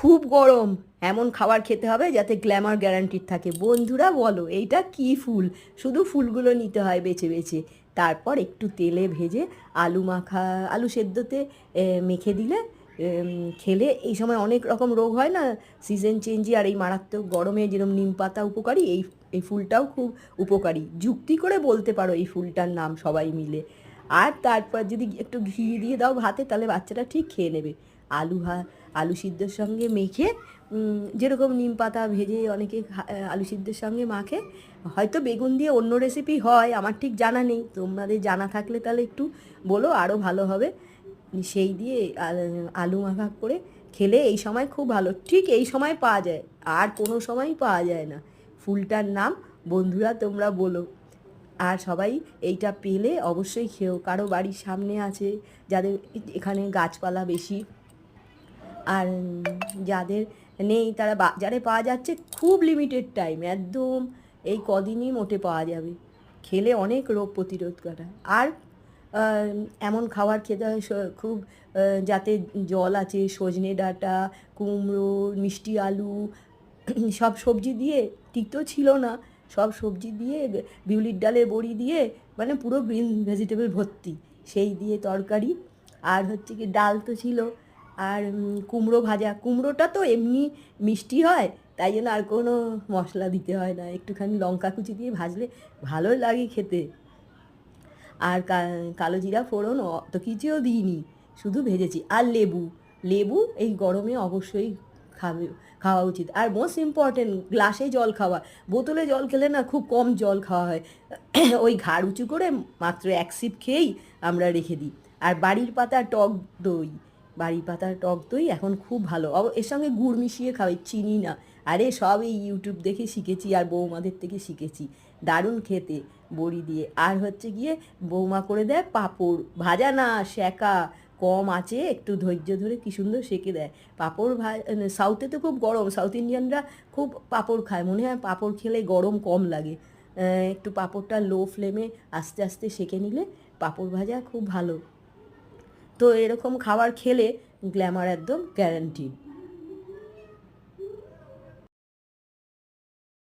খুব গরম। এমন খাবার খেতে হবে যাতে গ্ল্যামার গ্যারান্টিড থাকে। বন্ধুরা বলো, এইটা কি ফুল? শুধু ফুলগুলো নিতে হয় বেছে বেছে। তারপর একটু তেলে ভেজে আলু মাখা, আলু সেদ্ধতে মেখে দিলে খেলে এই সময় অনেক রকম রোগ হয় না? সিজন চেঞ্জে আর এই মারাত্মক গরমে যেরকম নিম পাতা উপকারী, এই এই ফুলটাও খুব উপকারী। যুক্তি করে বলতে পারো এই ফুলটার নাম সবাই মিলে। আর তারপর যদি একটু ঘি দিয়ে দাও ভাতে, তাহলে বাচ্চাটা ঠিক খেয়ে নেবে। আলু ভা আলু সিদ্ধর সঙ্গে মেখে যেরকম নিম পাতা ভেজে অনেকে আলু সিদ্ধের সঙ্গে মাখে, হয়তো বেগুন দিয়ে অন্য রেসিপি হয়, আমার ঠিক জানা নেই। তোমাদের জানা থাকলে তাহলে একটু বলো আরও ভালো হবে। সেই দিয়ে আল- মাখা করে খেলে এই সময় খুব ভালো। ঠিক এই সময় পাওয়া যায়, আর কোনো সময়ই পাওয়া যায় না। ফুলটার নাম বন্ধুরা তোমরা বলো। আর সবাই এইটা পেলে অবশ্যই খেও। কারও বাড়ির সামনে আছে, যাদের এখানে গাছপালা বেশি আর যাদের নেই তারা বাজারে পাওয়া যাচ্ছে খুব লিমিটেড টাইম একদম এই কদিনই মোটে পাওয়া যাবে। খেলে অনেক রোগ প্রতিরোধ করা। আর এমন খাবার খেতে হয় খুব যাতে জল আছে, সজনে ডাঁটা, কুমড়ো, মিষ্টি আলু, সব সবজি দিয়ে তিতো ছিল না। সব সবজি দিয়ে, বিউলির ডালের বড়ি দিয়ে মানে পুরো গ্রিন ভেজিটেবল ভর্তি। সেই দিয়ে তরকারি। আর হচ্ছে কি, ডাল তো ছিল। আর কুমড়ো ভাজা। কুমড়োটা তো এমনি মিষ্টি হয়, তাই জন্য আর কোনো মশলা দিতে হয় না। একটুখানি লঙ্কা কুচি দিয়ে ভাজলে ভালো লাগে খেতে। আর কালো জিরা ফোড়ন অত কিছুও দিইনি, শুধু ভেজেছি। আর লেবু লেবু এই গরমে অবশ্যই খাবে, খাওয়া উচিত। আর মোস্ট ইম্পর্টেন্ট গ্লাসে জল খাওয়া। বোতলে জল খেলে না খুব কম জল খাওয়া হয়। ওই ঘাড় উঁচু করে মাত্র এক সিপ খেয়েই আমরা রেখে দিই। আর বাড়ির পাতা টক দই বাড়ির পাতার টক দই এখন খুব ভালো। এর সঙ্গে গুড় মিশিয়ে খাওয়াই চিনি না। আরে, সব এই ইউটিউব দেখে শিখেছি আর বৌমাদের থেকে শিখেছি। দারুণ খেতে, বড়ি দিয়ে। আর হচ্ছে গিয়ে, বৌমা করে দেয় পাঁপড়। ভাজা না সেকা কম আছে, একটু ধৈর্য ধরে কি সুন্দর সেকে দেয়। পাঁপড় ভা সাউথে তো খুব গরম। সাউথ ইন্ডিয়ানরা খুব পাঁপড় খায়। মনে হয় পাঁপড় খেলে গরম কম লাগে। একটু পাঁপড়টা লো ফ্লেমে আস্তে আস্তে সেকে নিলে পাঁপড় ভাজা খুব ভালো। তো এরকম খাবার খেলে গ্ল্যামার একদম গ্যারান্টিড